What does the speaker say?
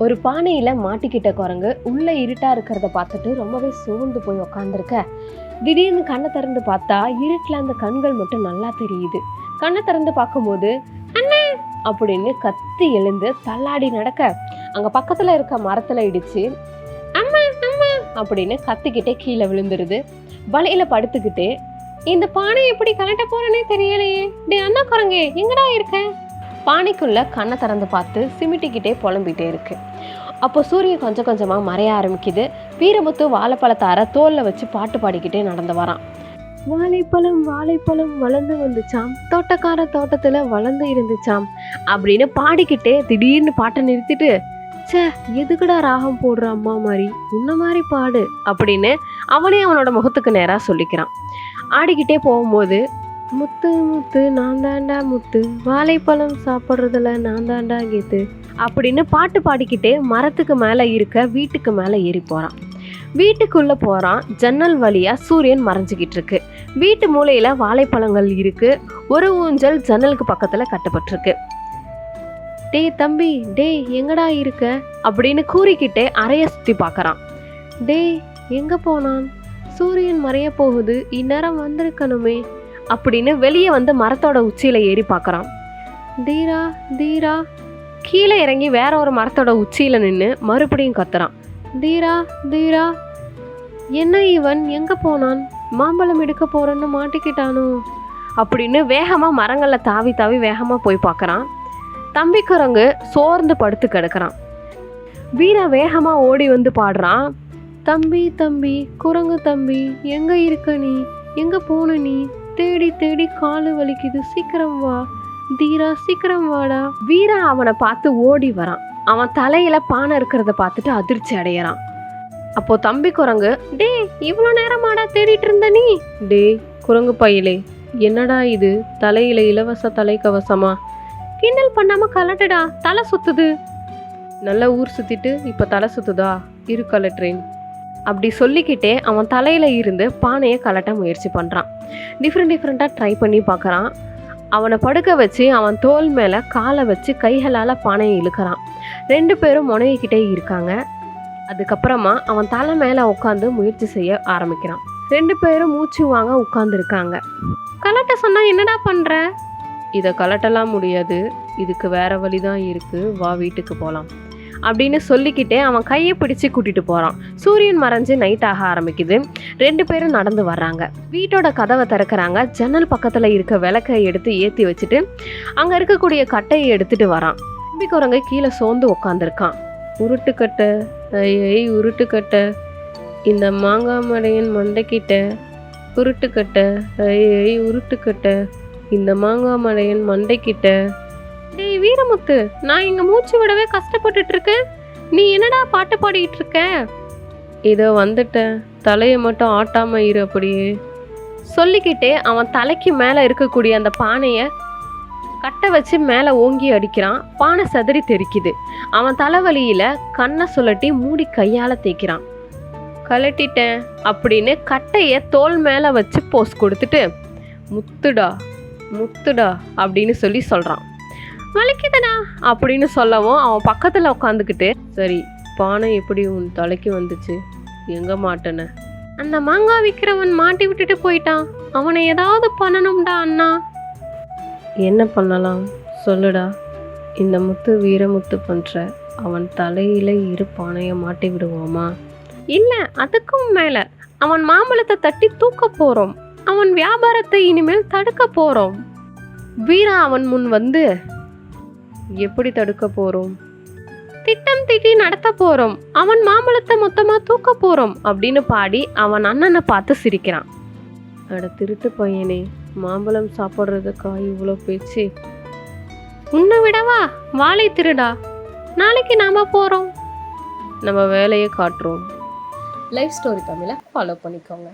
ஒரு பானையில மாட்டிக்கிட்ட குரங்கு உள்ள இருட்டா இருக்கிறத பார்த்துட்டு ரொம்பவே சோர்ந்து போய் உக்காந்துருக்க. திடீர்னு கண்ணை திறந்து பார்த்தா இருட்டில் அந்த கண்கள் மட்டும் நல்லா தெரியுது. கண்ணை திறந்து பார்க்கும்போது அண்ணே! அப்படின்னு கத்தி எழுந்து தள்ளாடி நடக்க. அங்க பக்கத்துல இருக்க மரத்துல இடிச்சு அம்மா அம்மா! அப்படின்னு கத்திக்கிட்டே கீழே விழுந்துருது. வலையில படுத்துக்கிட்டு இந்த பானை எப்படி கலட்ட போறேன்னே தெரியலையே. டே அண்ணா குரங்கே எங்கடா இருக்க? பானைக்குள்ள கண்ணை திறந்து பார்த்து சிமிட்டிக்கிட்டே புலம்பிகிட்டே இருக்கு. அப்போ சூரியன் கொஞ்சம் கொஞ்சமாக மறைய ஆரம்பிக்குது. வீரமுத்து வாழைப்பழத்தாரை தோலில் வச்சு பாட்டு பாடிக்கிட்டே நடந்து வரான். வாழைப்பழம் வாழைப்பழம் வளர்ந்து வந்துச்சாம். தோட்டக்கார தோட்டத்தில் வளர்ந்து இருந்துச்சாம் அப்படின்னு பாடிக்கிட்டே திடீர்னு பாட்டை நிறுத்திட்டு ச்சே எதுக்குடா ராகம் போடுற அம்மா மாதிரி? உன்ன மாதிரி பாடு அப்படின்னு அவனே அவனோட முகத்துக்கு நேராக சொல்லிக்கிறான். ஆடிக்கிட்டே போகும்போது முத்து முத்து நான் தாண்டா முத்து. வாழைப்பழம் சாப்பிட்றதுல நான் தாண்டா கீத்து. அப்படின்னு பாட்டு பாடிக்கிட்டே மரத்துக்கு மேலே இருக்க வீட்டுக்கு மேலே ஏறி போகிறான் வீட்டுக்குள்ளே போகிறான் ஜன்னல் வழியாக சூரியன் மறைஞ்சிக்கிட்டு இருக்கு. வீட்டு மூலையில் வாழைப்பழங்கள் இருக்குது ஒரு ஊஞ்சல் ஜன்னலுக்கு பக்கத்தில் கட்டப்பட்டிருக்கு. டேய் தம்பி டேய் எங்கடா இருக்க? அப்படின்னு கூறிக்கிட்டே அறைய சுற்றி பார்க்குறான் டேய் எங்கே போனான்? சூரியன் மறைய போகுது. இந்நேரம் வந்திருக்கணுமே. அப்படின்னு வெளியே வந்து மரத்தோட உச்சியில் ஏறி பார்க்குறான். தீரா தீரா. கீழே இறங்கி வேற ஒரு மரத்தோட உச்சியில் நின்று மறுபடியும் கத்துறான். தீரா தீரா. என்ன இவன்? எங்கே போனான்? மாம்பழம் எடுக்க போகிறேன்னு மாட்டிக்கிட்டானோ? அப்படின்னு வேகமாக மரங்களில் தாவி தாவி வேகமாக போய் பார்க்குறான். தம்பி குரங்கு சோர்ந்து படுத்து கிடக்குறான். வீரா வேகமாக ஓடி வந்து பாடுறான். தம்பி தம்பி குரங்கு தம்பி எங்கே இருக்க நீ? எங்கே போன நீ? தேடி தேடி காலு வலிக்குது. சீக்கிரம் வா. தீரா சீக்கிரம் வாடா. வீரா அவனை பார்த்து ஓடி வரான். அவன் தலையில பானை இருக்கிறத பார்த்துட்டு அதிர்ச்சி அடையறான். அப்போ தம்பி குரங்கு டே இவ்வளோ நேரமாடா தேடிட்டு இருந்த நீ? டே குரங்கு பையலே என்னடா இது? தலையில இலவச தலைக்கவசமா கிண்டல் பண்ணாம கலட்டுடா. தலை சுத்துது. நல்ல ஊர் சுத்திட்டு இப்ப தலை சுத்துதா? இரு கலட்டுறேன். அப்படி சொல்லிக்கிட்டே அவன் தலையில் இருந்து பானையை கலட்ட முயற்சி பண்ணுறான் டிஃப்ரெண்ட் டிஃப்ரெண்ட்டாக ட்ரை பண்ணி பார்க்குறான். அவனை படுக்க வச்சு அவன் தோல் மேலே காலை வச்சு கைகளால் பானையை இழுக்கிறான். ரெண்டு பேரும் முனையிக்கிட்டே இருக்காங்க. அதுக்கப்புறமா அவன் தலை மேலே உட்காந்து முயற்சி செய்ய ஆரம்பிக்கிறான். ரெண்டு பேரும் மூச்சு வாங்க உட்காந்துருக்காங்க கலட்ட சொன்னால் என்னடா பண்ணுற இதை கலட்டலாம் முடியாது. இதுக்கு வேறு வழி தான் இருக்குது வா வீட்டுக்கு போகலாம் அப்படின்னு சொல்லிக்கிட்டே அவன் கையை பிடிச்சு கூட்டிகிட்டு போகிறான் சூரியன் மறைஞ்சு நைட் ஆக ஆரம்பிக்குது. ரெண்டு பேரும் நடந்து வர்றாங்க. வீட்டோட கதவை திறக்கிறாங்க. ஜன்னல் பக்கத்தில் இருக்க விளக்கை எடுத்து ஏற்றி வச்சுட்டு அங்கே இருக்கக்கூடிய கட்டையை எடுத்துட்டு வரான். கும்பி குரங்க கீழே சோர்ந்து உட்காந்துருக்கான் உருட்டுக்கட்டை ஐயை உருட்டுக்கட்டை. இந்த மாங்காய் மடையன் மண்டைக்கிட்ட உருட்டுக்கட்டை ஐயை உருட்டுக்கட்டை. இந்த மாங்காய் மலையின் மண்டைக்கிட்ட ஏய் வீரமுத்து நான் இங்க மூச்சு விடவே கஷ்டப்பட்டுட்டு இருக்கேன் நீ என்னடா பாட்டு பாடிட்டு இருக்க இதோ வந்துட்டேன். தலையை மட்டும் ஆட்டாம இரு அப்படியே. சொல்லிக்கிட்டே அவன் தலைக்கு மேலே இருக்கக்கூடிய அந்த பானையை கட்டை வச்சு மேலே ஓங்கி அடிக்கிறான். பானை சதறி தெறிக்குது அவன் தலைவலியில கண்ணை சுழட்டி மூடி கையால தேய்க்கிறான். கழட்டிட்டேன் அப்படின்னு கட்டையை தோல் மேலே வச்சு போஸ் கொடுத்துட்டு முத்துடா முத்துடா அப்படின்னு சொல்லி சொல்கிறான் வலிக்குதுடா அப்படின்னு சொல்லவும் அவன் பக்கத்தில் உட்காந்துக்கிட்டு சரி பானை எப்படி உன் தலைக்கு வந்துச்சு? எங்கே மாட்டேன? அந்த மாங்காய் விற்கிறவன் மாட்டி விட்டுட்டு போயிட்டான். அவனை ஏதாவது பண்ணணும்டா அண்ணா. என்ன பண்ணலாம்? சொல்லுடா. இந்த முத்து வீரமுத்து பண்ற அவன் தலையில் இரு பானையை மாட்டி விடுவோமா? இல்லை அதுக்கும் மேலே. அவன் மாம்பழத்தை தட்டி தூக்க போகிறோம் அவன் வியாபாரத்தை இனிமேல் தடுக்க போகிறோம் வீரா அவன் முன் வந்து எப்படி தடுக்க போறோம்? திட்டம் திட்டி நடத்த போறோம். அவன் மாம்பழத்தை மொத்தமா தூக்க போறோம் அப்படின்னு பாடி அவன் அண்ணனை பார்த்து சிரிக்கிறான். அட திருட்டு பையனே மாம்பழம் சாப்பிட்றதுக்கா இவ்வளோ பேச்சு? உன்னை விடவா? வாழை திருடா. நாளைக்கு நாம போறோம். நம்ம வேலையை காட்டுறோம். லைஃப் ஸ்டோரி தமிழை ஃபாலோ பண்ணிக்கோங்க.